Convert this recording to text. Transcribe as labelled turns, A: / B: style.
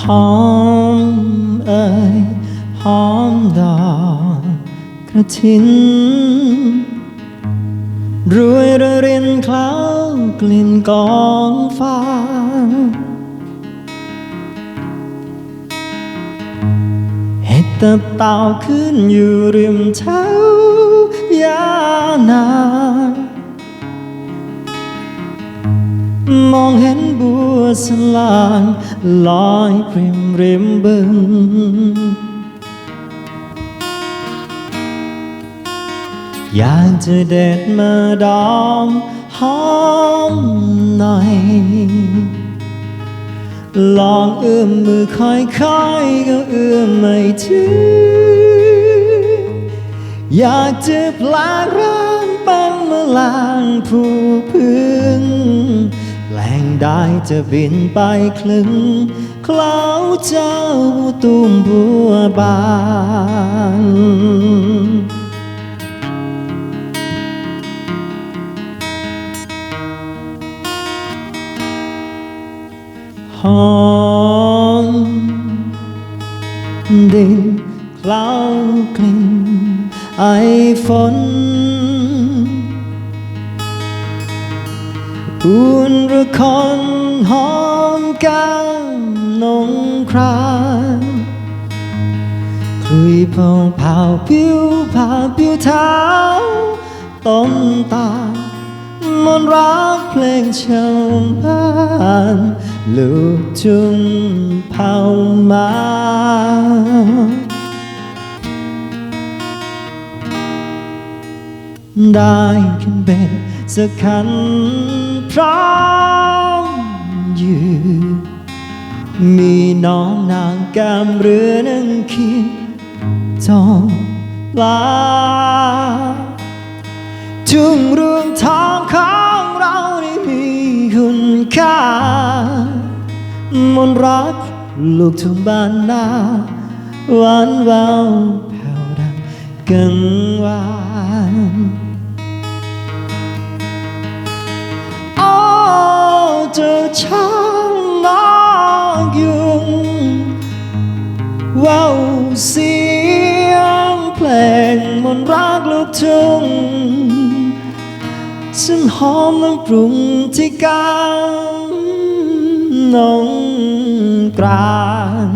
A: หอมเอ่ยหอมดอกกระถินรวยระรินคล้ากลิ่นกองฟ้า เห็ดตับเต่าขึ้นอยู่ริมเท้ายานาง มองเห็นบัวสลางลอยปริมริมบึงอยากจะเด็ดมาดอมหอมหน่อยลองเอื้อมมือค่อยๆก็เอื้อมไม่ถึง อยากจะพลางร่างเป็นแมลางผู้พึ่ง ได้จะบินไปคลึงเคล้าเจ้าตุ้มบัวบานหอมดินคล้าวกลิ่นไอฝน อุ่นระคนหอมกันนงครานคลุยพองเผาผิวผ่าผิวเท้าต้นตาลมนรักเพลงชาวบ้านลูกทุ่งเผามาได้ขึ้นเป็นสักคัน ร้อมอยู่มีน้องนางกามเรือนั่งคิดจองลาทุ่งรวงทองของเราได้มีคุณค่ามนรักลูกทุ่งบ้านนาหวานแววแผ่วดังกังวาน ช้างน้องยุงว้าวเสียงเพลงมนต์รักลูกทุ่งฉันหอมน้ำปรุงที่กลางนองกลาง